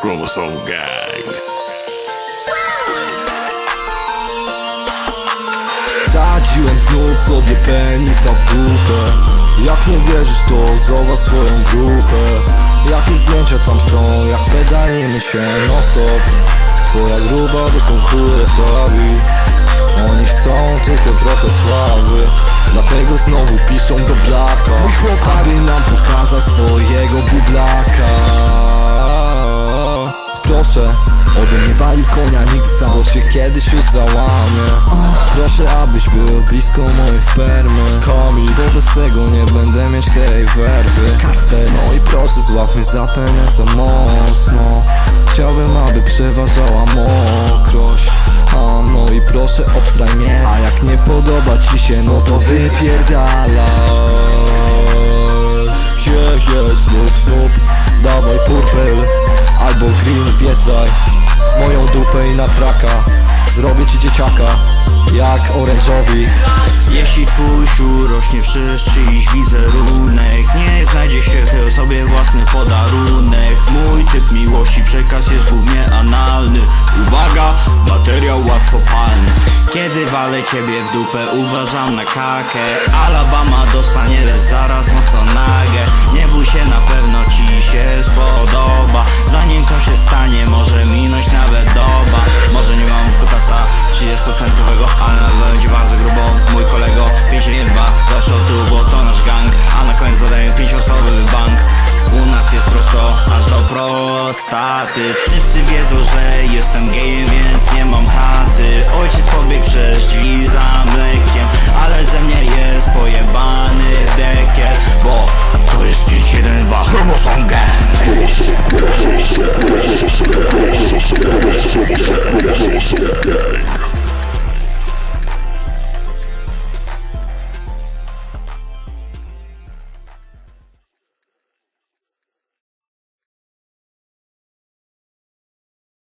Chromosome Gang. Sadziłem znów sobie penisa w dupę. Jak nie wierzysz to zobacz swoją grupę. Jakie zdjęcia tam są, jak pedalimy się non stop. Twoja gruba to są chuje słabi Oni chcą tylko trochę sławy. Dlatego znowu piszą do blaka Mój aby nam pokazać swojego bublaka Proszę, obym nie walił konia nikt sam Bo się kiedyś już załamie. Proszę, abyś był blisko mojej spermy. Komi, bo bez tego nie będę mieć tej werwy. Kacper, no i proszę złap mnie za penesa mocno. Chciałbym, aby przeważała mokrość. A no i proszę obstraj mnie. A jak nie podoba ci się, no to wypierdalaj green, wjeżdżaj moją dupę i na traka. Zrobię ci dzieciaka Jak orężowi Jeśli twój siur rośnie przez czyjś wizerunek Nie znajdzie się w tej osobie własny podarunek. Mój typ miłości przekaz jest głównie analny. Uwaga, materiał łatwopalny. Kiedy walę ciebie w dupę uważam na kakę. Alabama dostanie zaraz mocno nagę prostaty Wszyscy wiedzą, że jestem gejem, więc nie mam taty. Ojciec pobiegł przez drzwi za mlekiem Ale ze mnie jest pojebany dekiel Bo to jest 512 Chromosome Gang